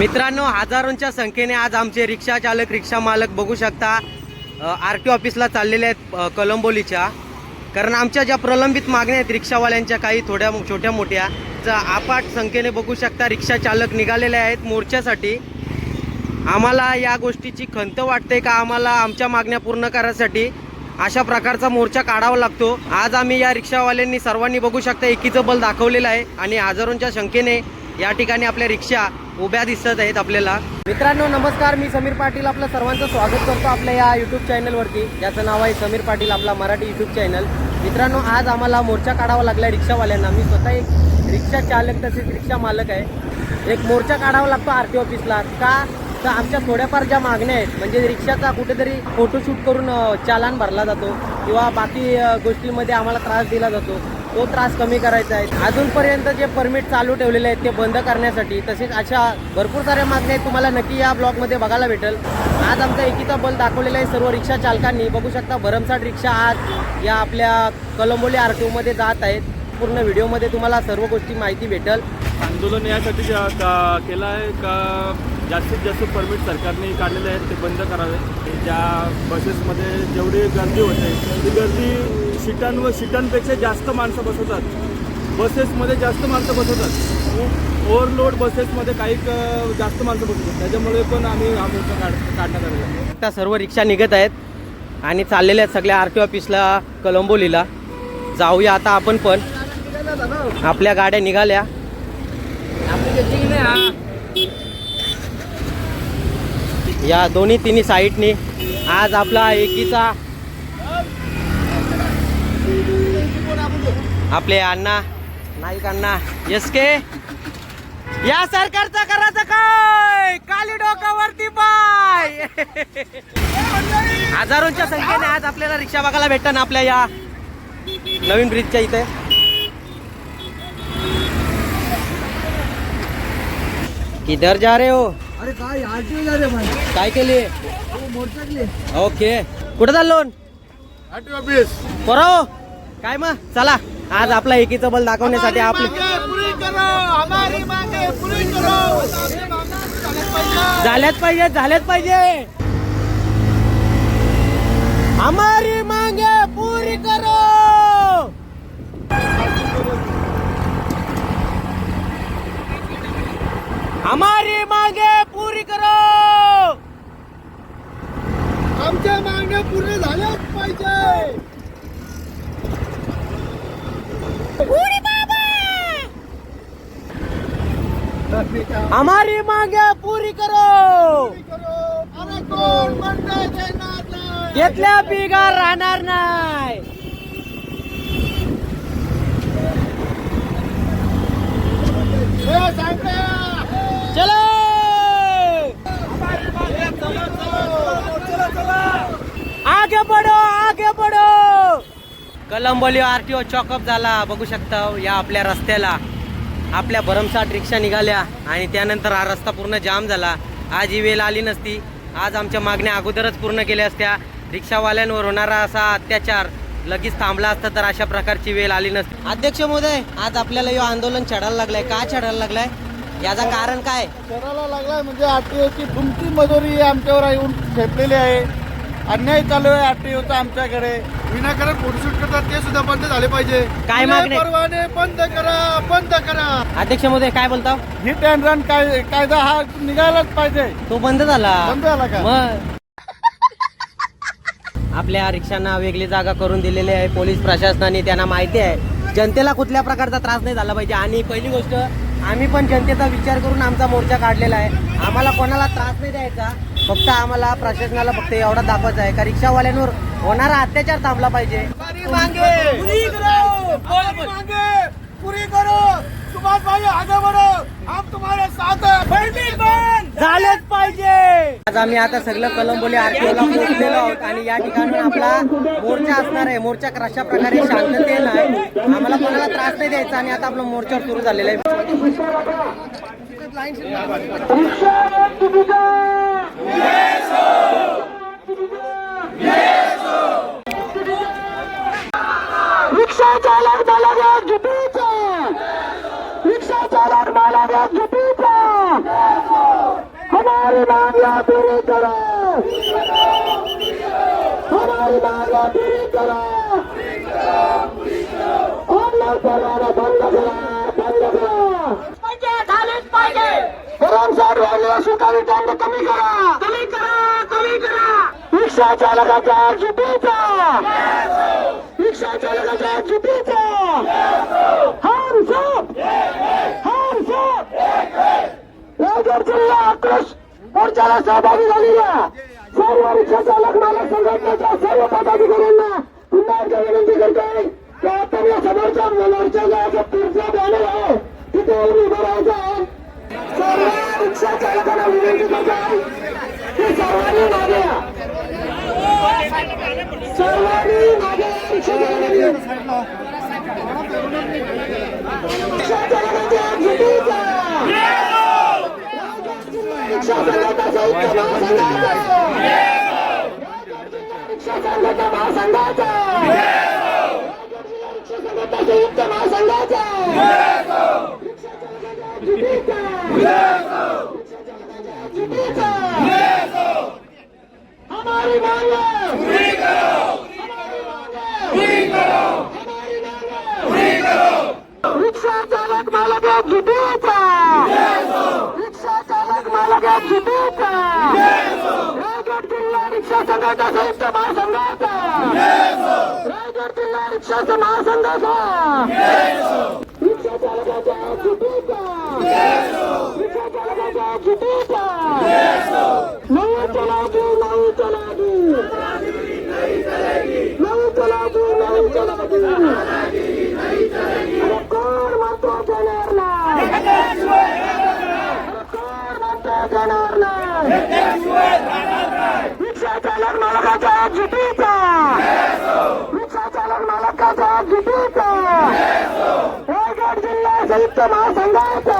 मित्रांनो हजारोंच्या संख्येने आज आमचे रिक्षा चालक रिक्षा मालक बघू शकता. आर टी ऑफिसला चाललेले आहेत कलंबोलीच्या. कारण आमच्या ज्या प्रलंबित मागण्या आहेत रिक्षावाल्यांच्या काही थोड्या छोट्या मोठ्या तर आपाट संख्येने बघू शकता रिक्षा चालक निघालेले आहेत मोर्चासाठी. आम्हाला या गोष्टीची खंत वाटते का? आम्हाला आमच्या मागण्या पूर्ण करायसाठी अशा प्रकारचा मोर्चा काढावा लागतो. आज आम्ही या रिक्षावाल्यांनी सर्वांनी बघू शकता एकीचं बल दाखवलेलं आहे आणि हजारोंच्या संख्येने या ठिकाणी आपल्या रिक्षा उभ्या दिसत आहेत आपल्याला. मित्रांनो नमस्कार. मी समीर पाटील आपलं सर्वांचं स्वागत करतो आपल्या या यूट्यूब चॅनलवरती ज्याचं नाव आहे समीर पाटील आपला मराठी यूट्यूब चॅनल मित्रांनो आज आम्हाला मोर्चा काढावा लागला रिक्षावाल्यांना. मी स्वतः एक रिक्षा चालक तसेच रिक्षा मालक आहे. एक मोर्चा काढावा लागतो आर टी ऑफिसला. का? तर आमच्या थोड्याफार ज्या मागण्या आहेत म्हणजे रिक्षाचा कुठेतरी फोटोशूट करून चालान भरला जातो किंवा बाकी गोष्टींमध्ये आम्हाला त्रास दिला जातो. तो त्रास कमी करायचा आहे. अजूनपर्यंत जे परमिट चालू ठेवलेले आहेत ते बंद करण्यासाठी तसेच अशा भरपूर साऱ्या मागण्या आहेत. तुम्हाला नक्की या ब्लॉगमध्ये बघायला भेटेल. आज आमचा एकीचा बल दाखवलेला आहे सर्व रिक्षा चालकांनी. बघू शकता भरमसाठ रिक्षा आज या आपल्या कलंबोली आर टी ओमध्ये जात आहेत. पूर्ण व्हिडिओमध्ये तुम्हाला सर्व गोष्टी माहिती भेटेल. आंदोलन यासाठी केलं आहे का जास्तीत जास्त परमिट सरकारने काढलेले आहेत ते बंद करावे. ज्या बसेसमध्ये जेवढी गर्दी होते ती गर्दी सीटांवर सीटांपेक्षा जास्त माणसं बसवतात. बसेसमध्ये जास्त माणसं बसवतात. ओव्हरलोड बसेसमध्ये काही जास्त माणसं बसवतात. त्याच्यामुळे पण आम्ही हा मोर्चा काढ काढण्यात आलेला आहे. सर्व रिक्षा निघत आहेत आणि चाललेल्या आहेत सगळ्या आर टी ऑफिसला कलंबोलीला जाऊया आता आपण पण. आपल्या गाड्या निघाल्या. या दोन्ही तिन्ही साईडनी. आज आपला एकीचा आपले अण्णा नाईक अण्णा एस के. या सरकारचा करायचं काय? काली डोकावरती पाय. हजारोंच्या संख्येने आज आपल्याला रिक्षा बघायला भेटतं ना आपल्या या नवीन ब्रिजच्या इथे. किधर जा रहे हो? अरे काय आरटीओ जा रे भाई? काय केली हो। ओके. कुठं चाललो? आरटी ऑफिस पोरो काय मग? चला. आज आपला एकीचं बल दाखवण्यासाठी आपले झाल्याच पाहिजे झाल्याच पाहिजे. हमारी मांगे पूरी करो हमारी मांगे पूरी करो आमच्या मागण्या पूर्ण झाल्याच पाहिजे हमारी मांगे पूरी करो? घेतल्या बिगार राहणार नाही. चलो आगे बढ़ो आगे बढ़ो! कलंबोली आरटीओ चॉकअप झाला बघू शकता या आपल्या रस्त्याला. आपल्या भरमसाठ रिक्षा निघाल्या आणि त्यानंतर हा रस्ता पूर्ण जाम झाला. आज ही वेळ आली नसती. आज आमच्या मागण्या अगोदरच पूर्ण केल्या असत्या. रिक्षावाल्यांवर होणारा असा अत्याचार लगेच थांबला असता तर अशा प्रकारची वेळ आली नसती. अध्यक्ष महोदय आज आपल्याला हे आंदोलन छेडायला लागलंय. का छेडायला लागलाय? याचं कारण काय? शहराला लागलाय म्हणजे आरटीओची तुमची मजुरी आमच्यावर येऊन ठेपलेली आहे. अन्याय चालू आहे आरटीओचा आमच्याकडे. विनाकारण फोटोशूट करतात ते सुद्धा बंद झाले पाहिजे. काय मागणी? परवाने बंद करा बंद करा. अध्यक्ष महोदय काय बोलता हिट अँड रन काय कायदा हा निघायलाच पाहिजे. तो बंद झाला. बंद झाला का? मग? आपल्या रिक्षांना वेगळी जागा करून दिलेली आहे. पोलीस प्रशासनाने त्यांना माहिती आहे. जनतेला कुठल्या प्रकारचा त्रास नाही झाला पाहिजे. आणि पहिली गोष्ट आम्ही पण जनतेचा विचार करून आमचा मोर्चा काढलेला आहे. आम्हाला कोणाला त्रास नाही द्यायचा. फक्त आम्हाला प्रशासनाला फक्त एवढा दाखवायचा आहे का रिक्षावाल्यांवर होणारा अत्याचार थांबला पाहिजे. पूरी करो! सुभाष भाई आगे बढ़ो। हम तुम्हारे साथ हैं। झालेच पाहिजे। आज आम्ही आता सगळं कलंबोली आरटीओला पोहोचलेलो आहोत आणि या ठिकाणी आपला मोर्चा असणार आहे. मोर्चा कशा प्रकारे शांततेनं आहे. आम्हाला कोणाला त्रास नाही द्यायचा आणि आता आपला मोर्चा सुरू झालेला आहे. रिक्षा चालक मला द्या चुकीचा रिक्षा चालक मला हमारी पूरी करो हमारी मांगा पूरी करो बंद करा बंद करा झालेच पाहिजे वाढले दंड कमी करा कमी करा कमी करा रिक्षा चालकाच्या चुकीचा रिक्षा चालकाच्या चुकीचा. हम सब हम सब रायगड जिल्हा आक्रोश मोर्चाला सहभागी झालेल्या सर्व रिक्षा चालक मालक संघटनेच्या सर्व पदाधिकाऱ्यांना पुन्हा एकदा विनंती करतोय की आपण या समोरच्या मोर्चा जायचं पुढचा बॅनर आहे तिथे येऊन उभं राहायचं आहे. सर्व रिक्षा चालकांना विनंती करतोय की सर्वांनी मागे हमारी मांग हमारी मांग हमारी मांग रिक्षा चालक मालक या चुकीचा रिक्षा रायगड जिल्हा रिक्षा संघाचा संयुक्त महासंघाचा. रायगड जिल्हा रिक्षाचा महासंघाचा. रिक्षा चालकाच्या चुकीचा रिक्षा चालकाच्या चलागी नाही चलागी नाही चलागी नाही चलागी अरे कोण म्हणतो जाणार नाही कोण म्हणतो जाणार नाही रिक्षा चालक मालकाच्या रिक्षा चालक मालकाचा चुकीचा रायगड जिल्हा संयुक्त महासंघाचा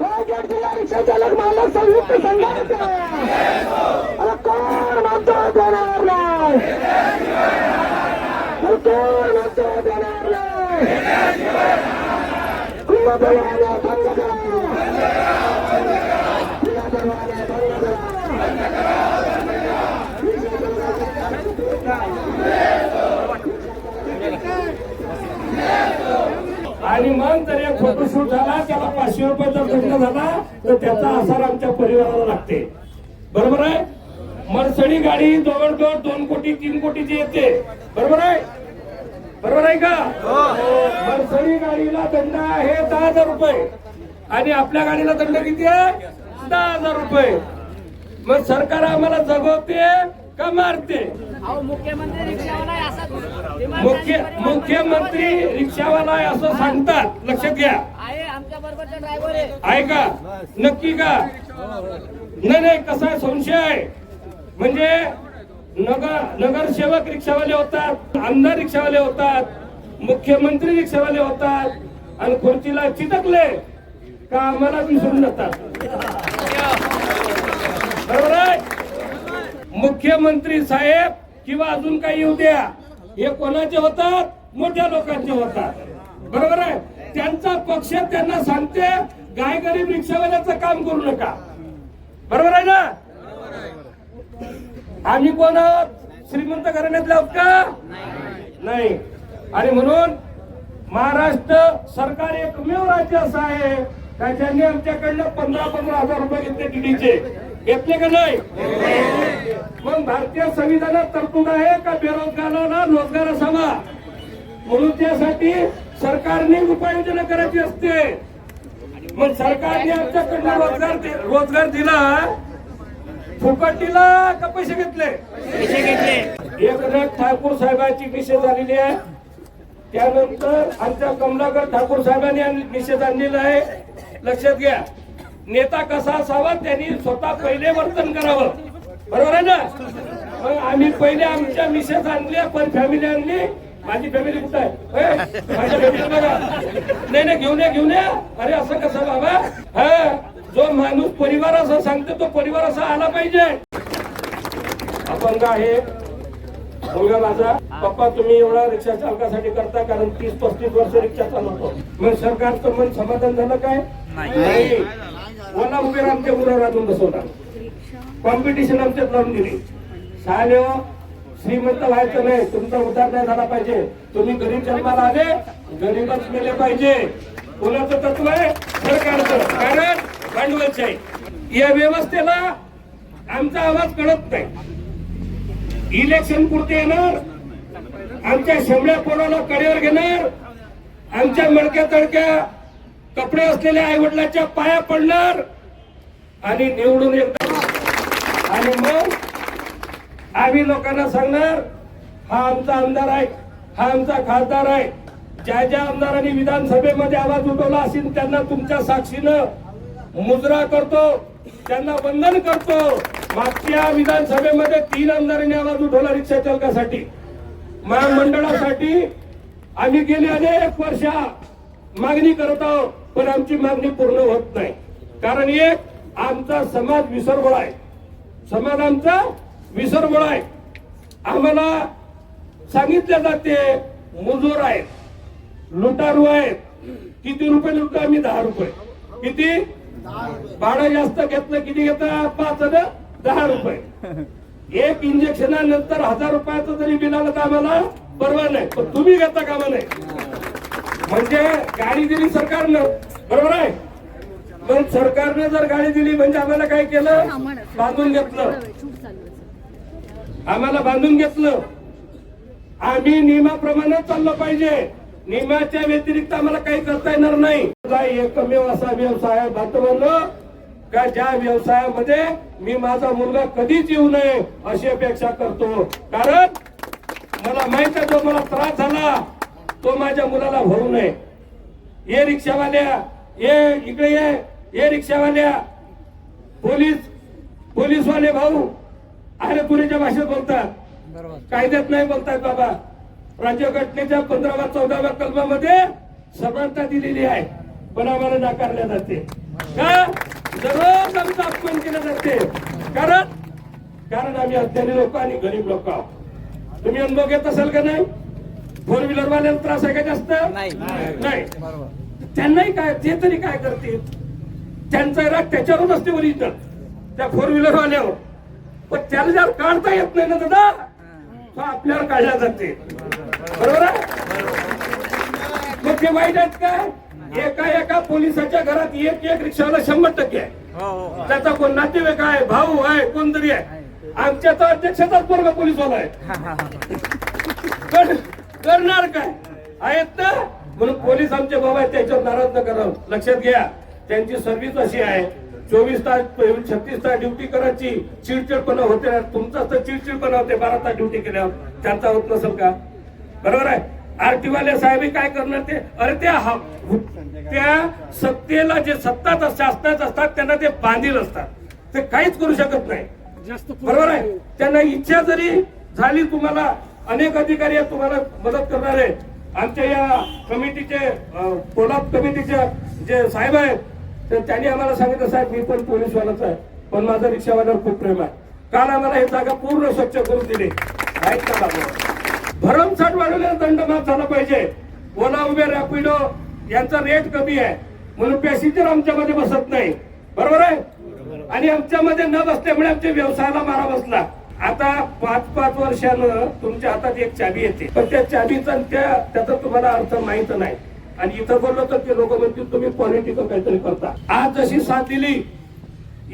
रायगड जिल्हा रिक्षा चालक मालक संयुक्त संघाचा अरे कोण नाही अरे कोण नाही कुंभमेळ्याला करा आणि मग जर एक फोटोशूट झाला त्याला पाचशे रुपयाचा दंड झाला तर त्याचा आसार आमच्या परिवाराला लागते. बरोबर आहे? मरसडी गाडी जवळजवळ दोन कोटी तीन कोटीची येते. बरोबर आहे? बरोबर आहे का? मरसडी गाडीला दंड आहे दहा हजार रुपये. आणि आपल्या गाडीला दंड किती आहे? दहा हजार रुपये. मग सरकार आम्हाला जगवते का मारते? मुख्य मुख्यमंत्री रिक्षावाला आहे असं सांगतात. लक्षात घ्या आहे का? नक्की का? नाही नाही कसा संशय आहे. म्हणजे नगर नगरसेवक रिक्षावाले होतात आमदार रिक्षावाले होतात मुख्यमंत्री रिक्षावाले होतात आणि खुर्चीला चिटकले का आम्हाला विसरून जातात? बरोबर आहे? मुख्यमंत्री साहेब किंवा अजून काही येऊ द्या. हे कोणाचे होतात? मोठ्या लोकांचे होतात. बरोबर आहे? त्यांचा पक्ष त्यांना सांगते गाय गरीब रिक्षावाल्याचं काम करू नका. बरोबर आहे ना? आम्ही कोण आहोत? श्रीमंत घराण्यातले आहोत का? नाही. आणि म्हणून महाराष्ट्र सरकार एकमेव राज्य असं आहे. का आमच्याकडनं पंधरा पंधरा हजार रुपये घेतले डीडीचे घेतले का नाही? मग भारतीय संविधानात तरतूद आहे का बेरोजगाराला रोजगार असावा? म्हणून त्यासाठी सरकारने उपाययोजना करायची असते. मग सरकारने आमच्याकडनं रोजगार दि- रोजगार दिला फुकट दिला का पैसे घेतले? एकनाथ ठाकूर साहेबांची निषेध झालेली आहे. त्यानंतर आमच्या कमलाकर ठाकूर साहेबांनी निषेध आणलेला आहे. लक्षात घ्या. नेता कसा असावा त्यांनी स्वतः पहिले वर्तन करावं. बरोबर आहे ना? मग आम्ही पहिले आमच्या मिसेस आणल्या पण फॅमिली आणली. माझी फॅमिली कुठं आहे? माझ्या फॅमिली बघा. नाही नाही घेऊन या घेऊन या. अरे असं कसं बाबा? हा जो माणूस परिवार असं सांगतो तो परिवार असा आला पाहिजे. अपंग आहे. मुलगा माझा. पप्पा तुम्ही एवढा रिक्षा चालकासाठी करता कारण तीस पस्तीस वर्ष रिक्षा चालवतो. मग सरकारचं मन समाधान झालं काय? नाही. ओला उभे आमच्या मुलावर आणून बसवणार कॉम्पिटिशन आमच्यात लावून दिली. शाळे श्रीमंत व्हायचं नाही तुमचा उद्धार नाही झाला पाहिजे. तुम्ही गरीब जन्माला आले गरीबच मेले पाहिजे. कोणाचं तत्व आहे? सरकारचं. कारण भांडवलचे आहे. या व्यवस्थेला आमचा आवाज कळत नाही. इलेक्शन पुरते येणार. आमच्या शेमड्या पोराला कडेवर घेणार. आमच्या मडक्या तडक्या कपडे असलेल्या आईवडिलांच्या पाया पडणार आणि निवडून येणार. आणि मग आम्ही लोकांना सांगणार हा आमचा आमदार आहे हा आमचा खासदार आहे. ज्या ज्या आमदारांनी विधानसभेमध्ये आवाज उठवला असेल त्यांना तुमच्या साक्षीनं मुजरा करतो त्यांना वंदन करतो. मागच्या विधानसभेमध्ये तीन आमदारांनी आवाज उठवला रिक्षा चालकासाठी. महामंडळासाठी आम्ही गेली अनेक वर्ष मागणी करत आहोत. पण आमची मागणी पूर्ण होत नाही. कारण एक आमचा समाज विसरबळ आहे. समाज आमचा विसरबळ आहे. आम्हाला सांगितले जाते मुजोर आहेत लुटारू आहेत. किती रुपये लुटतो आम्ही? दहा रुपये. किती? भाडं जास्त घेतलं किती घेता पाच दहा रुपये. एक इंजेक्शनानंतर हजार रुपयाचं जरी बिल आलं तर आम्हाला परवा नाही. पण तुम्ही घेता कामा नाही. म्हणजे गाडी दिली सरकारनं. बरोबर आहे? पण सरकारने जर गाडी दिली म्हणजे आम्हाला काय केलं? बांधून घेतलं. आम्हाला बांधून घेतलं. आम्ही नियमाप्रमाणे चाललं पाहिजे. नियमाच्या व्यतिरिक्त आम्हाला काही करता येणार नाही. एकमेव असा व्यवसाय आहे. बांधवांनो का ज्या व्यवसायामध्ये मी माझा मुलगा कधीच येऊ नये अशी अपेक्षा करतो. कारण मला माहीत आहे जो मला त्रास झाला तो माझ्या मुलाला होऊ नये. ये रिक्षावाल्या ये इकडे ये ये रिक्षावाल्या. पोलीस पोलीसवाले भाऊ अरे तुरीच्या भाषेत बोलतात. कायद्यात नाही बोलतात बाबा. राज्यघटनेच्या पंधराव्या चौदाव्या कलमामध्ये समानता दिलेली आहे. पण आम्हाला नाकारल्या जाते. का? दररोज आमचा अपमान केलं जाते. कारण? कारण आम्ही अज्ञानी लोक आणि गरीब लोक आहोत. तुम्ही अनुभव घेत असाल का नाही? फोर व्हीलर वाल्याला त्रास आहे का जास्त? नाही. त्यांनाही काय ते तरी काय करतील त्यांचा राग त्याच्यावरच असते ओरिजिनल त्या फोर व्हीलर वाल्यावर. पण त्याला जर काढता येत नाही ना दादा तो आपल्यावर काढला जाते. बरोबर मग ते वाईट आहेत काय एका एका पोलिसाच्या घरात एक एक रिक्षावाला शंभर टक्के आहे. त्याचा कोण नातेवाईक आहे भाऊ आहे कोणतरी आहे. आमच्या तर अध्यक्षाचाच पोरगा पोलीसवाला आहे. पण करणार काय? आहेत ना? म्हणून पोलीस आमचे बाबा आहेत त्याच्यावर नाराज न करा लक्षात घ्या त्यांची सर्व्हिस अशी आहे. चोवीस तास छत्तीस तास ड्युटी करायची. चिडचिडपणा होते ना. तुमचा तर चिडचिडपणा होते बारा तास ड्युटी केल्यावर. त्यांचा होत नसेल का? बरोबर आहे? आरटी वाले साहेब काय करणार ते? अरे त्या हा- त्या सत्तेला जे सत्तात शासनात असतात त्यांना ते बांधील असतात. ते काहीच करू शकत नाही. बरोबर आहे? त्यांना इच्छा जरी झाली तुम्हाला अनेक अधिकारी आहेत तुम्हाला मदत करणार आहेत. आमच्या या कमिटीचे अं, कमिटीचे जे साहेब आहेत तर त्यांनी आम्हाला सांगितलं साहेब मी पण पोलीसवालाच आहे पण माझं रिक्षावाल्यावर खूप प्रेम आहे. काल आम्हाला हे जागा पूर्ण स्वच्छ करून दिली. आहेत का भरमसाठ वाढवलेला दंड माफ झाला पाहिजे. ओला उबेर रॅपिडो यांचा रेट कमी आहे. म्हणून पॅसेंजर आमच्यामध्ये बसत नाही. बरोबर आहे? आणि आमच्यामध्ये न बसल्यामुळे आमच्या व्यवसायाला मारा बसला. आता पाच पाच वर्षानं तुमच्या हातात एक चाबी येते. पण त्या चाबीचा त्या त्याचा तुम्हाला अर्थ माहीत नाही. आणि इथं बोललो तर ते लोक म्हणतील तुम्ही पॉलिटिकल काहीतरी करता. आज जशी साथ दिली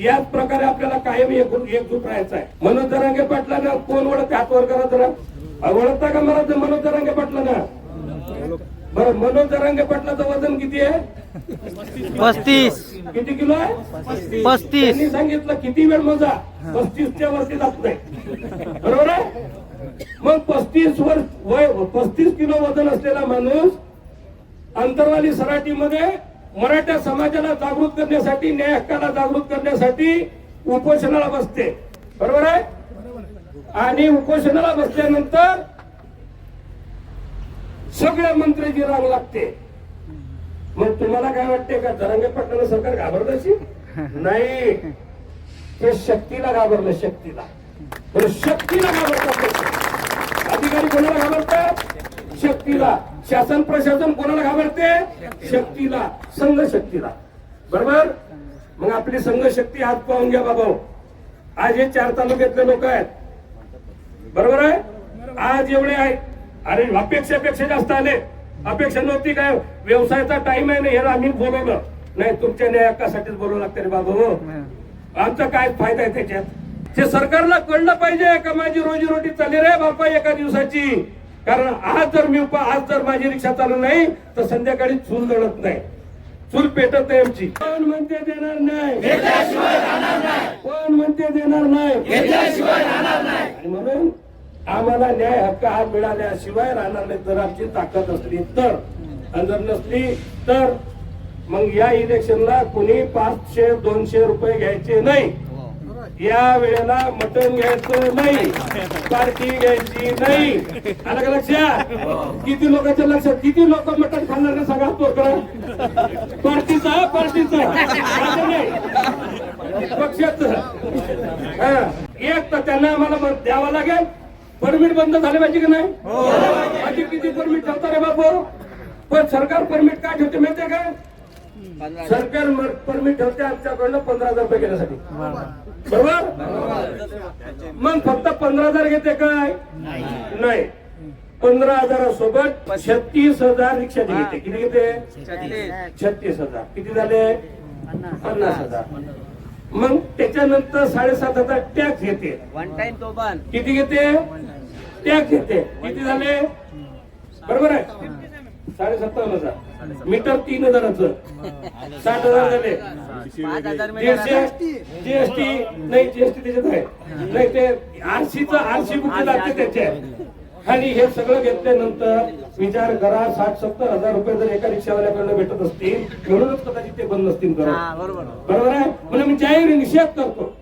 याच प्रकारे आपल्याला कायम एकजूट राहायचं आहे. मनोज दरांगे ना कोण ओळखते? हात वर करा जरा. ओळखता का मला ते मनोज दरांगे ना बरं मनोज दरांगे पाटलाचं वजन किती आहे? पस्तीस. किती किलो आहे? पस्तीस. त्यांनी सांगितलं किती वेळ मोजा? पस्तीसच्या वरती जात नाही. बरोबर आहे? मग पस्तीस वर वय पस्तीस किलो वजन असलेला माणूस अंतरवाली सराटीमध्ये मराठा समाजाला जागृत करण्यासाठी न्याय हक्काला जागृत करण्यासाठी उपोषणाला बसते. बरोबर आहे? आणि उपोषणाला बसल्यानंतर सगळ्या मंत्र्याची रांग लागते. मग तुम्हाला काय वाटते का? जरांगे पाटलाला सरकार घाबरत असेल? नाही. ते शक्तीला घाबरलं शक्तीला. बरं शक्तीला घाबरतात. अधिकारी कोणाला घाबरतात? शक्तीला. शासन प्रशासन कोणाला घाबरते? शक्तीला. संघ शक्तीला. बरोबर? मग आपली संघशक्ती हात पाहून घ्या बाबा. आज हे चार तालुक्यातले लोक आहेत. बरोबर आहे? आज एवढे आहेत. अरे अपेक्षापेक्षा जास्त आले. अपेक्षा नव्हती काय? व्यवसायाचा टाइम आहे ना हे आम्ही बोलवलं. नाही तुमच्या न्यायकासाठीच बोलवं लागतं रे बाबा हो. आमचा काय फायदा आहे त्याच्यात? ते सरकारला कळलं पाहिजे का माझी रोजी रोटी चालली रे बापा एका दिवसाची? कारण आज जर मी उपा आज जर माझी रिक्षा चालू नाही तर संध्याकाळी चूल जळत नाही. चूल पेटत नाही आमची. कोण म्हणते देणार नाही? कोण म्हणते देणार नाही. आणि म्हणून आम्हाला न्याय हक्क हा मिळाल्याशिवाय राहणार नाही. जर आमची ताकद असली तर आणि जर नसली तर मग या इलेक्शनला कुणी पाचशे दोनशे रुपये घ्यायचे नाही. या वेळेला मटण घ्यायचं नाही. पार्टी घ्यायची नाही. आलं का लक्षात? किती लोकांच्या लक्षात? किती लोक मटण खाणार का सगळा तो पार्टीचा पार्टीचा. नाही. पक्षाच. एक तर त्यांना आम्हाला द्यावा लागेल. परमिट बंद झाले पाहिजे की नाही? माझी किती परमिट ठेवता रे बापू? पण सरकार परमिट काय ठेवते माहितीये का? सरकार परमिट ठेवते आमच्याकडनं पंधरा हजार रुपये घेण्यासाठी. बरोबर? मग फक्त पंधरा हजार घेते काय? नाही. पंधरा हजारासोबत छत्तीस हजार रिक्षाचे घेते किती घेते? छत्तीस हजार. किती झाले? पन्नास हजार. मग त्याच्यानंतर साडेसात हजार टॅक्स घेते. वन टाइम तो पण किती घेते? टॅक्स घेते. किती झाले? बरोबर आहे. साडेसत्तावन्न हजार. मीटर तीन हजाराचं. साठ हजार झाले. जीएसटी जीएसटी नाही जीएसटी त्याच्यात आहे. नाही ते आरसीचं आरसी बुक लागते त्याचे आणि हे सगळं घेतल्यानंतर विचार करा साठ सत्तर हजार रुपये जर एका रिक्षावाल्याकडनं भेटत असतील म्हणूनच कदाचित ते बंद नसतील बरोबर. बरोबर आहे? म्हणून मी जाहीर निषेध करतो.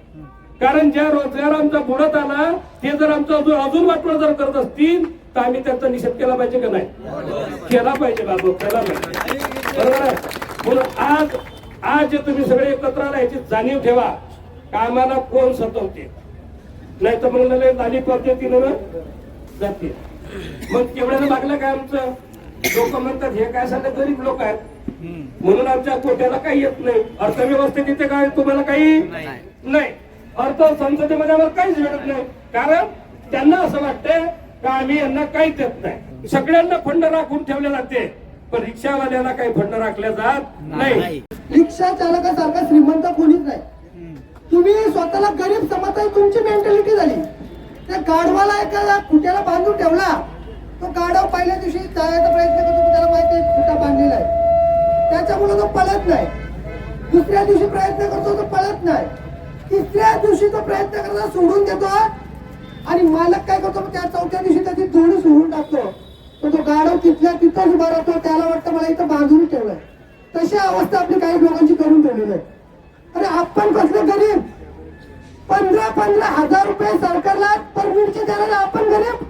कारण ज्या रोजगार आमचा बुडत आला ते जर आमचं अजून अजून वाटलं जर करत असतील तर आम्ही त्यांचा निषेध केला पाहिजे का नाही? केला पाहिजे बाबू केला पाहिजे. बरोबर आहे? म्हणून आज आज जे तुम्ही सगळे एकत्र आला याची जाणीव ठेवा. का आम्हाला कोण सतवते? नाही तर मग नाली पद्धतीनं जाते. मग केवढ्यानं मागलं काय आमचं? लोक म्हणतात हे काय सांगतात गरीब लोक आहेत. म्हणून आमच्या कोट्याला काही येत नाही. अर्थव्यवस्थेत इथे काय तुम्हाला काही नाही. अर्थ संसदेमध्ये आम्हाला काहीच भेटत नाही. कारण त्यांना असं वाटतंय का आम्ही यांना काहीच देत नाही. सगळ्यांना फंड राखून ठेवले जाते. पण रिक्षावाल्याला काही फंड राखले जात नाही. रिक्षा चालकासारखा श्रीमंत कोणीच नाही. तुम्ही स्वतःला गरीब समजता तुमची मेंटॅलिटी झाली. त्या गाढवाला एखादा खुट्याला बांधून ठेवला. तो गाढव पहिल्या दिवशी जायचा प्रयत्न करतो त्याला माहिती आहे खुटा बांधलेला आहे. त्याच्यामुळे तो पळत नाही. दुसऱ्या दिवशी प्रयत्न करतो तो पळत नाही. तिसऱ्या दिवशी तो प्रयत्न करता सोडून देतो. आणि मालक काय करतो त्या चौथ्या दिवशी त्याची जोडी सोडून टाकतो. तर तो गाढव तिथल्या तिथंच उभा राहतो. त्याला वाटतं मला इथं बांधून ठेवलंय. तशी अवस्था आपली काही लोकांची करून ठेवलेली आहे. अरे आपण कसले गरीब? पंधरा पंधरा हजार रुपये सरकारला परमिटचे द्यायला आपण गरीब.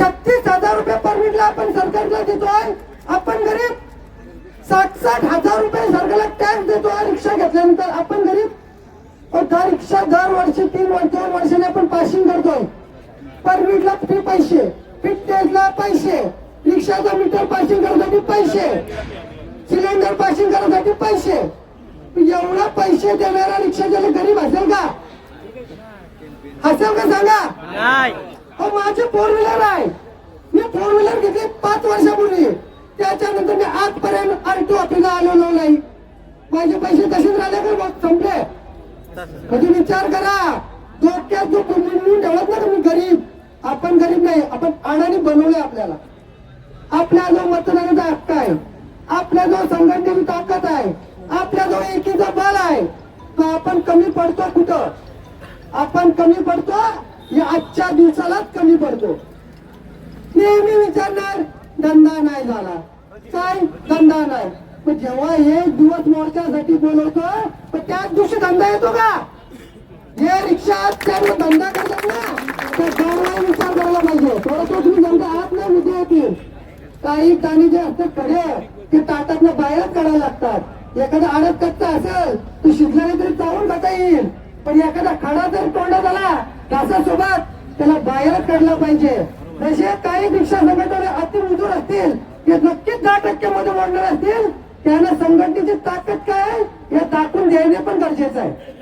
छत्तीस हजार रुपये परमिटला आपण सरकारला देतोय. आपण गरीब. साठ साठ हजार रुपये सरकारला टॅक्स देतोय रिक्षा घेतल्यानंतर आपण गरीब. दर रिक्षा दर वर्षी तीन वर्ष दोन वर्षाने आपण पासिंग करतोय. परमिटला फी पैसे. फिटनेसला पैसे. रिक्षाचा मीटर पासिंग करण्यासाठी पैसे. सिलेंडर पासिंग करण्यासाठी पैसे. एवढा पैसे देणारा रिक्षा ज्याला गरीब असेल का? असेल का सांगा? हो माझे फोर व्हीलर आहे. मी फोर व्हीलर घेतली पाच वर्षापूर्वी. त्याच्यानंतर मी आजपर्यंत आरटी ऑफिसला आलेलो नाही. माझे पैसे तसेच राहिले का मग? संपले. कधी विचार करा. डोक्यात जो म्हणून ठेवत ना तुम्ही गरीब? आपण गरीब नाही. आपण अडाणी बनवलंय आपल्याला. आपल्या जो मतदानाचा हक्क आहे आपल्या जो संघटनेची ताकद आहे आपल्याजवळ एकीचा बाल आहे तर आपण कमी पडतो कुठं? आपण कमी पडतो या आजच्या दिवसालाच कमी पडतो. नेहमी विचारणार धंदा नाही झाला. काय? धंदा नाही. पण जेव्हा हे दिवस मोर्चासाठी बोलवतो पण त्याच दिवशी धंदा येतो का? हे रिक्षा त्यांना धंदा करतात ना तर त्यामुळे विचार करायला पाहिजे. थोडं तो तुम्ही धंदा आहात ना उद्या येतील. काही ताणी जे असतात खरे ते ताटातनं बाहेरच काढायला लागतात. एखादा आडत कच्चा असेल तो शिजला तरी चावून खाता येईल. पण एखादा खडा जर तोंडात आला घासासोबत त्याला बाहेरच काढला पाहिजे. तसे काही रिक्षा संघटना अति उजूर असतील ते नक्कीच दहा टक्के मध्ये वाढणार असतील त्यांना संघटनेची ताकद काय? हे दाखवून देणे पण गरजेचं आहे.